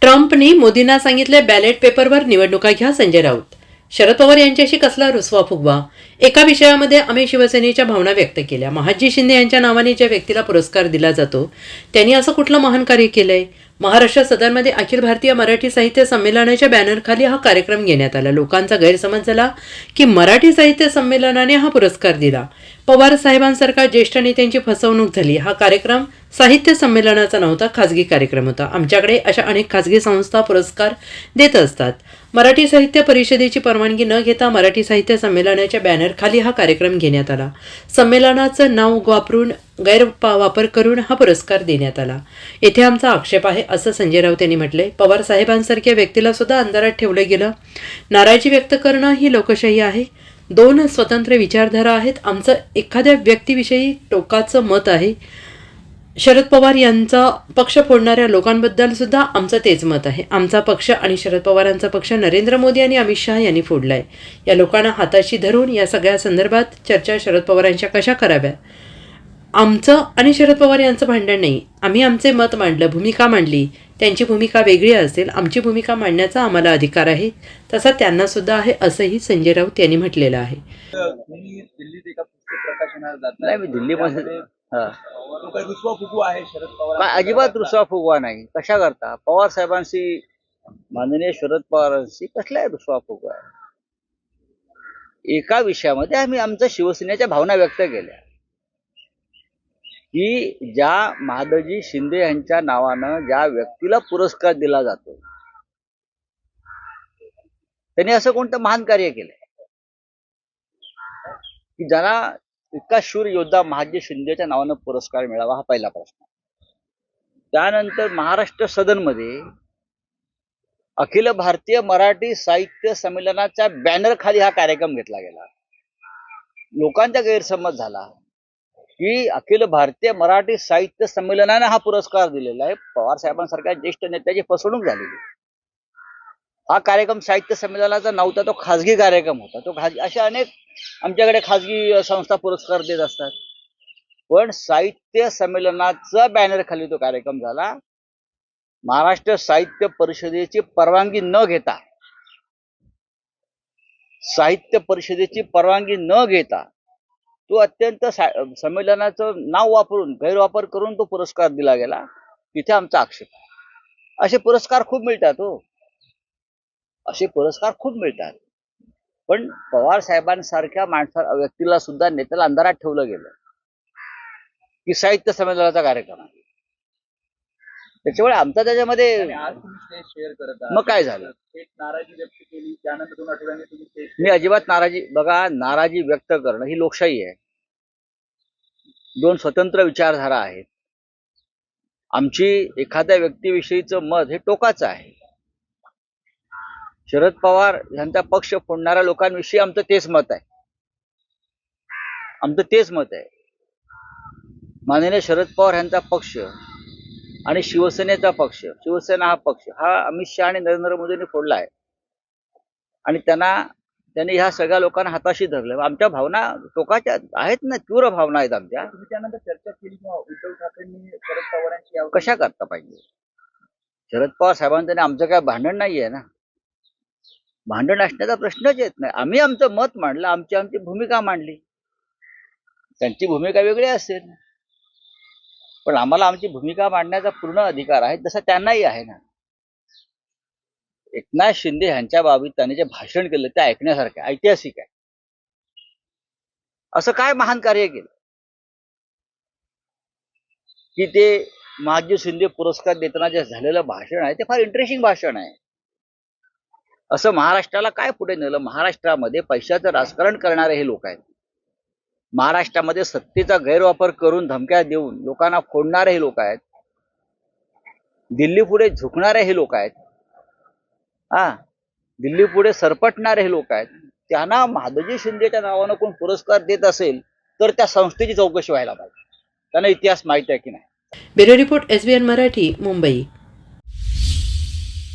ट्रम्पनी मोदींना सांगितले बॅलेट पेपरवर निवडणुका घ्या संजय राऊत. शरद पवार यांच्याशी कसला रुसवा फुगवा? एका विषयामध्ये आम्ही शिवसेनेच्या भावना व्यक्त केल्या. महाजी शिंदे यांच्या नावाने ज्या व्यक्तीला पुरस्कार दिला जातो त्यांनी असं कुठलं महान कार्य केलंय? महाराष्ट्र सदनमध्ये अखिल भारतीय मराठी साहित्य संमेलनाच्या बॅनरखाली हा कार्यक्रम घेण्यात आला. लोकांचा गैरसमज झाला की मराठी साहित्य संमेलनाने हा पुरस्कार दिला. पवार साहेबांसारख्या ज्येष्ठ नेत्यांची फसवणूक झाली. हा कार्यक्रम साहित्य संमेलनाचा नव्हता खाजगी कार्यक्रम होता. आमच्याकडे अशा अनेक खाजगी संस्था पुरस्कार देत असतात. मराठी साहित्य परिषदेची परवानगी न घेता मराठी साहित्य संमेलनाच्या बॅनरखाली हा कार्यक्रम घेण्यात आला. संमेलनाचं नाव वापरून गैरवापर करून हा पुरस्कार देण्यात आला. येथे आमचा आक्षेप आहे असं संजय राऊत यांनी म्हटले पवार साहेबांसारख्या व्यक्तीला सुद्धा अंधारात ठेवलं गेलं. नाराजी व्यक्त करणं ही लोकशाही आहे. दोन स्वतंत्र विचारधारा आहेत. आमचं एखाद्या व्यक्तीविषयी टोकाचं मत आहे. शरद पवार यांचा पक्ष फोडणाऱ्या लोकांबद्दल सुद्धा आमचं तेच मत आहे. आमचा पक्ष आणि शरद पवारांचा पक्ष नरेंद्र मोदी आणि अमित शहा यांनी फोडलाय. या लोकांना हाताशी धरून या सगळ्या संदर्भात चर्चा शरद पवारांच्या कशा कराव्या आमचं आणि शरद पवार यांचं भांडण नाही. आम्ही आमचे मत मांडलं भूमिका मांडली. त्यांची भूमिका वेगळी असेल आमची भूमिका मांडण्याचा आम्हाला अधिकार आहे. तसा त्यांना सुद्धा आहे असंही संजय राऊत यांनी म्हटलेलं आहे. हा. अजिबात रुसवा फुगवा नाही. कशा करता? पवार साहेबांशी माननीय शरद पवारांशी कसला रुसवा फुगवा एका विषयामध्ये आम्ही आमच्या शिवसेनेच्या भावना व्यक्त केल्या. की ज्या महादजी शिंदे यांच्या नावानं ज्या व्यक्तीला पुरस्कार दिला जातो त्यांनी असं कोणतं महान कार्य केलंय? की ज्याला इतका शूर योद्धा महाजी शिंदेच्या नावानं पुरस्कार मिळावा हा पहिला प्रश्न. त्यानंतर महाराष्ट्र सदनमध्ये अखिल भारतीय मराठी साहित्य संमेलनाच्या बॅनर खाली हा कार्यक्रम घेतला गेला. लोकांचा गैरसमज झाला. की अखिल भारतीय मराठी साहित्य संमेलनाने हा पुरस्कार दिलेला आहे. पवार साहेबांसारख्या ज्येष्ठ नेत्याची फसवणूक झालेली हा कार्यक्रम साहित्य संमेलनाचा नव्हता तो खाजगी कार्यक्रम होता. तो खाजगी अशा अनेक आमच्याकडे खाजगी संस्था पुरस्कार देत असतात. पण साहित्य संमेलनाचा बॅनर खाली तो कार्यक्रम झाला. महाराष्ट्र साहित्य परिषदेची परवानगी न घेता साहित्य परिषदेची परवानगी न घेता तो अत्यंत संमेलनाचं नाव वापरून गैरवापर करून तो पुरस्कार दिला गेला. तिथे आमचा आक्षेप आहे. असे पुरस्कार खूप मिळतात हो. असे पुरस्कार खूप मिळतात. पण पवार साहेबांसारख्या माणसा व्यक्तीला सुद्धा नेत्याला अंधारात ठेवलं गेलं. की साहित्य संमेलनाचा कार्यक्रम आहे. त्याच्यामुळे आमचा त्याच्यामध्ये मग काय झालं? नाराजी व्यक्त केली. त्यानंतर दोन आठवड्यांनी मी अजिबात नाराजी बघा नाराजी व्यक्त करणं ही लोकशाही आहे. दोन स्वतंत्र विचारधारा आहेत. आमची एखाद्या व्यक्तीविषयीचं मत हे टोकाचं आहे. शरद पवार यांचा पक्ष फोडणाऱ्या लोकांविषयी आमचं तेच मत आहे. आमचं तेच मत आहे. माननीय शरद पवार यांचा पक्ष आणि शिवसेनेचा पक्ष शिवसेना हा पक्ष हा अमित शहा आणि नरेंद्र मोदींनी फोडला आहे. आणि त्यांना त्यांनी ह्या सगळ्या लोकांना हाताशी धरलं आमच्या भावना टोकाच्या आहेत ना तीव्र भावना आहेत आमच्या. त्यानंतर चर्चा केली उद्धव ठाकरेंनी शरद पवारांची कशा करता पाहिजे? शरद पवार साहेबांचं आमचं काय भांडण नाहीये ना? भांडण असण्याचा प्रश्नच येत नाही. आम्ही आमचं मत मांडलं आमची आमची भूमिका मांडली. त्यांची भूमिका वेगळी असेल. पण आम्हाला आमची भूमिका मांडण्याचा पूर्ण अधिकार आहे तसा त्यांनाही आहे ना. एकनाथ शिंदे यांच्या बाबतीत त्यांनी जे भाषण केलं ते ऐकण्यासारखं ऐतिहासिक आहे. असं काय महान कार्य केलं? की ते महाजी शिंदे पुरस्कार देताना जे झालेलं भाषण आहे ते फार इंटरेस्टिंग भाषण आहे. असं महाराष्ट्राला काय पुढे नेलं? महाराष्ट्रामध्ये पैशाचं राजकारण करणारे हे लोक आहेत. महाराष्ट्रामध्ये सत्तेचा गैरवापर करून धमक्या देऊन लोकांना फोडणारे हे लोक आहेत. दिल्ली पुढे झुकणारे हे लोक आहेत. हा दिल्ली पुढे सरपटणारे हे लोक आहेत. त्यांना माधवजी शिंदेच्या नावानं कोण पुरस्कार देत असेल तर त्या संस्थेची चौकशी व्हायला पाहिजे. त्यांना इतिहास माहिती आहे की नाही? Bureau report SBN Marathi Mumbai.